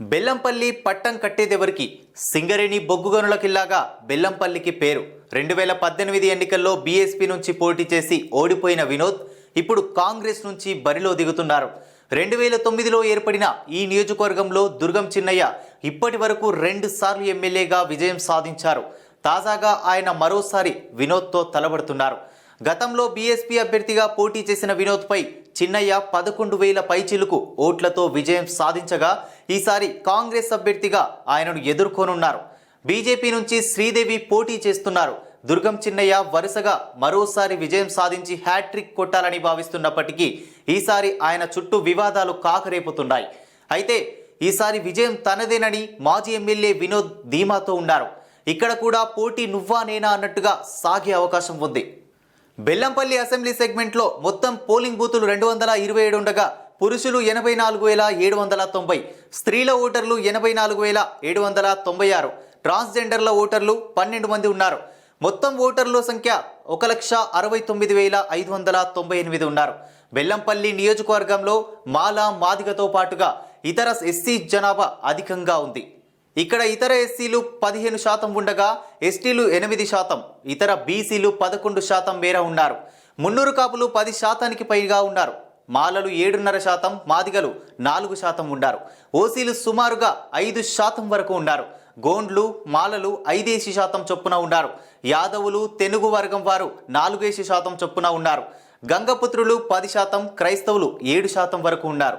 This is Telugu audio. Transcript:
బెల్లంపల్లి పట్టం కట్టేదెవరికి? సింగరేణి బొగ్గుగనులకిల్లాగా బెల్లంపల్లికి పేరు. రెండు వేల పద్దెనిమిది ఎన్నికల్లో బీఎస్పీ నుంచి పోటీ చేసి ఓడిపోయిన వినోద్ ఇప్పుడు కాంగ్రెస్ నుంచి బరిలో దిగుతున్నారు. రెండు వేల తొమ్మిదిలో ఏర్పడిన ఈ నియోజకవర్గంలో దుర్గం చిన్నయ్య ఇప్పటి వరకు రెండుసార్లు ఎమ్మెల్యేగా విజయం సాధించారు. తాజాగా ఆయన మరోసారి వినోద్తో తలబడుతున్నారు గతంలో బీఎస్పీ అభ్యర్థిగా పోటీ చేసిన వినోద్పై చిన్నయ్య పదకొండు వేల పైచిలుకు ఓట్లతో విజయం సాధించగా ఈసారి కాంగ్రెస్ అభ్యర్థిగా ఆయనను ఎదుర్కొనున్నారు. బీజేపీ నుంచి శ్రీదేవి పోటీ చేస్తున్నారు. దుర్గం చిన్నయ్య వరుసగా మరోసారి విజయం సాధించి హ్యాట్రిక్ కొట్టాలని భావిస్తున్నప్పటికీ ఈసారి ఆయన చుట్టూ వివాదాలు కాకరేపుతున్నాయి. అయితే ఈసారి విజయం తనదేనని మాజీ ఎమ్మెల్యే వినోద్ ధీమాతో ఉన్నారు. ఇక్కడ కూడా పోటీ నువ్వా నేనా అన్నట్టుగా సాగే అవకాశం ఉంది. బెల్లంపల్లి అసెంబ్లీ సెగ్మెంట్లో మొత్తం పోలింగ్ బూతులు రెండు వందల ఇరవై ఏడు ఉండగా పురుషులు ఎనభై నాలుగు వేల ఏడు వందల తొంభై స్త్రీల ఓటర్లు ఎనభై నాలుగు వేల ఏడు వందల తొంభై ఆరు ట్రాన్స్జెండర్ల ఓటర్లు పన్నెండు మంది ఉన్నారు. మొత్తం ఓటర్ల సంఖ్య ఒక లక్ష అరవై తొమ్మిది వేల ఐదు వందల తొంభై ఎనిమిది ఉన్నారు. బెల్లంపల్లి నియోజకవర్గంలో మాల మాదిగతో పాటుగా ఇతర ఎస్సీ జనాభా అధికంగా ఉంది. ఇక్కడ ఇతర ఎస్సీలు పదిహేను శాతం ఉండగా ఎస్టీలు ఎనిమిది శాతం ఇతర బీసీలు పదకొండు శాతం మేర ఉన్నారు. మున్నూరు కాపులు పది శాతానికి పైగా ఉన్నారు. మాలలు ఏడున్నర శాతం మాదిగలు నాలుగు శాతం ఉన్నారు. ఓసీలు సుమారుగా ఐదు శాతం వరకు ఉన్నారు. గోండ్లు మాలలు ఐదేసి శాతం చొప్పున ఉన్నారు. యాదవులు తెనుగు వర్గం వారు నాలుగేసి శాతం చొప్పున ఉన్నారు. గంగపుత్రులు పది శాతం క్రైస్తవులు ఏడు శాతం వరకు ఉన్నారు.